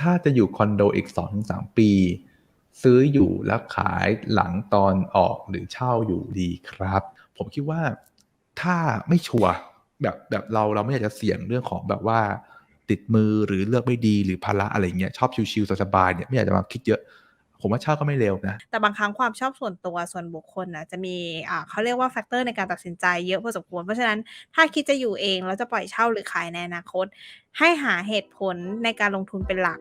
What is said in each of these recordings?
ถ้าจะอยู่คอนโดอีก 2-3 ปี ซื้ออยู่แล้วขายหลังตอนออกหรือเช่าอยู่ดีครับ ผมคิดว่าถ้าไม่ชัวร์แบบแบบเราเราไม่อยากจะเสี่ยงเรื่องของแบบว่าติดมือหรือเลือกไม่ดีหรือภาระอะไรเงี้ยชอบชิวๆสบายๆเนี่ยไม่อยากจะมาคิดเยอะ ผมว่าเช่าก็ไม่เลวนะ แต่บางครั้งความชอบส่วนตัวส่วนบุคคลน่ะจะมีอ่าเขาเรียกว่าแฟกเตอร์ในการตัดสินใจเยอะพอสมควร เพราะฉะนั้นถ้าคิดจะอยู่เองแล้วจะปล่อยเช่าหรือขายในอนาคต ให้หาเหตุผลในการลงทุนเป็นหลัก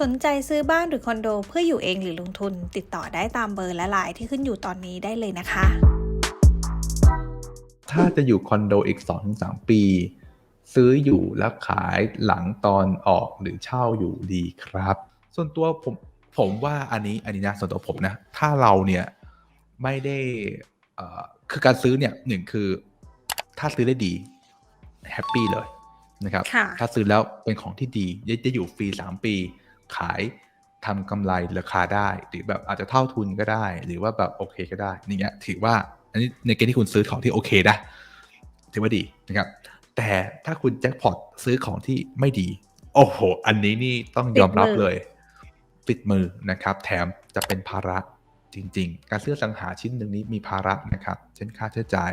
สนใจซื้อบ้านหรือคอนโดเพื่ออยู่เองหรือลงทุน ติดต่อได้ตามเบอร์และ LINE ที่ขึ้นอยู่ตอนนี้ได้เลยนะคะ ถ้าจะอยู่คอนโดอีก 2-3 ปี ซื้ออยู่แล้วขายหลังตอนออกหรือเช่าอยู่ดีครับ ส่วนตัวผมผมว่าอันนี้อันนี้นะส่วนตัวผมนะ ถ้าเราเนี่ยไม่ได้เอ่อคือการซื้อเนี่ย1คือถ้าซื้อได้ดีแฮปปีเลยนะครับค่ะถ้าซื้อแล้วเป็นของที่ดีได้ได้อยู่ฟรี 3 ปี ขายทำกำไรราคาได้ หรือแบบอาจจะเท่าทุนก็ได้ หรือว่าแบบโอเคก็ได้อย่างเงี้ยถือว่าอันนี้ในเกณฑ์ที่คุณซื้อของที่โอเคนะถือว่าดีนะครับ แต่ถ้าคุณแจ็กพอตซื้อของที่ไม่ดี โอ้โฮอันนี้นี่ต้องติยดอมรับมือเลย ติดมือนะครับ แถมจะเป็นภาระจริง ๆ การซื้ออสังหาชิ้นหนึ่งนี้มีภาระนะครับ เช่นค่าใช้จ่าย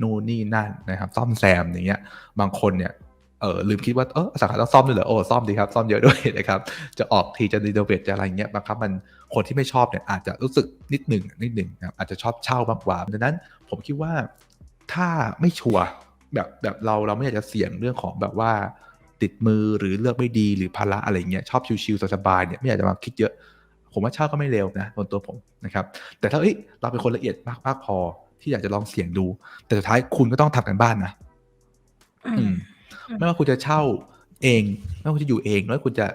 นู่นนี่นั่นนะครับซ่อมแซมอย่างเงี้ย บางคนเนี่ยเอ่อลืมคิดว่าเอออสังหาต้องซ่อมด้วยเหรอ?โอ้ซ่อมสิครับซ่อมเยอะด้วยนะครับจะออกทีจะรีโนเวตจะอะไรอย่างเงี้ยบางครั้งมันคนที่ไม่ชอบเนี่ยอาจจะรู้สึกนิดหนึ่งนิดหนึ่งนะครับอาจจะชอบเช่ามากกว่าดังนั้นผมคิดว่าถ้าไม่ชัวร์ แบบแบบเราเราไม่อยากจะเสี่ยงเรื่องของแบบว่าติดมือหรือเลือกไม่ดีหรือภาระอะไรอย่างเงี้ยชอบชิลๆสบายๆเนี่ยไม่อยากจะมาคิดเยอะ ผมว่าเช่าก็ไม่เลวนะส่วนตัวผมนะครับ แต่ถ้าเฮ้ยเราเป็นคนละเอียดมากมากพอ ที่อยากจะลองเสี่ยงดู แต่สุดท้ายคุณก็ต้องทำการบ้านนะอือืมมอืไม่มว่าคุณจะเช่าเอง ไม่ว่าคุณจะอยู่เองไม่ว่าคุณจะ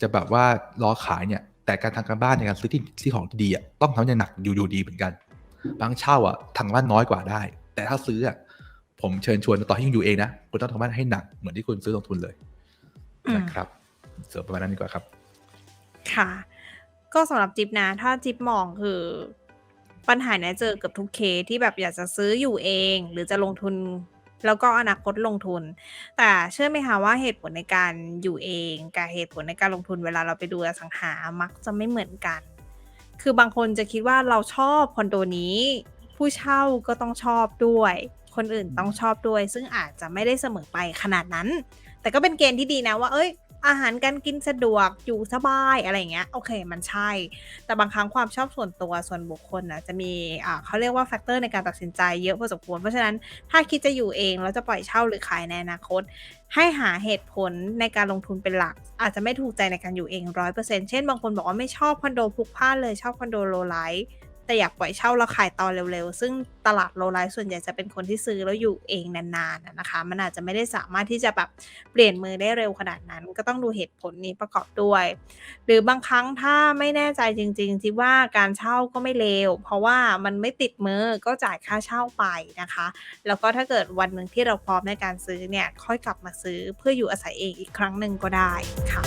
จะแบบว่ารอขายเนี่ย แต่การทำการบ้านในการซื้อที่ที่ของที่ดีอะต้องทำอย่างหนักอยู่อยู่ดีเหมือนกัน บางเช่าอะทำการบ้านน้อยกว่าได้ แต่ถ้าซื้ออะ ผมเชิญชวนต่อให้คุณอยู่เองนะคุณต้องทำการบ้านให้หนักเหมือนที่คุณซื้อลงทุนเลยอืนะมครับเสริมประมาณนั้นดีกว่าครับ ค่ะ ก็สำหรับจิ๊บนะ ถ้าจิ๊บมองคือปัญหาเนี้ยเจอเกือบทุกเคสที่แบบอยากจะซื้ออยู่เอง หรือจะลงทุนแล้วก็อนาคตลงทุน แต่เชื่อไหมคะว่าเหตุผลในการอยู่เองกับเหตุผลในการลงทุนเวลาเราไปดูอสังหามักจะไม่เหมือนกัน คือบางคนจะคิดว่าเราชอบคอนโดนี้ ผู้เช่าก็ต้องชอบด้วยคนอื่นต้องชอบด้วย ซึ่งอาจจะไม่ได้เสมอไปขนาดนั้น แต่ก็เป็นเกณฑ์ที่ดีนะว่าเฮ้ย อาหารการกินสะดวกอยู่สบายอะไรอย่างเงี้ยโอเคมันใช่ แต่บางครั้งความชอบส่วนตัวส่วนบุคคลน่ะจะมีอ่าเขาเรียกว่าแฟกเตอร์ในการตัดสินใจเยอะพอสมควรเพราะฉะนั้นถ้าคิดจะอยู่เองแล้วจะปล่อยเช่าหรือขายในอนาคต ให้หาเหตุผลในการลงทุนเป็นหลัก อาจจะไม่ถูกใจในการอยู่เอง100%เช่นบางคนบอกว่าไม่ชอบคอนโดพลุกพล่านเลยชอบคอนโด low rise แต่อยากปล่อยเช่าแล้วขายตอนเร็วๆ ซึ่งตลาด low rise ส่วนใหญ่จะเป็นคนที่ซื้อแล้วอยู่เองนานๆนะคะ มันอาจจะไม่ได้สามารถที่จะแบบเปลี่ยนมือได้เร็วขนาดนั้น ก็ต้องดูเหตุผลนี้ประกอบด้วย หรือบางครั้งถ้าไม่แน่ใจจริงๆจิ๊บว่าการเช่าก็ไม่เลวเพราะว่ามันไม่ติดมือก็จ่ายค่าเช่าไปนะคะ แล้วก็ถ้าเกิดวันหนึ่งที่เราพร้อมในการซื้อเนี่ยค่อยกลับมาซื้อเพื่ออยู่อาศัยเองอีกครั้งหนึ่งก็ได้ค่ะ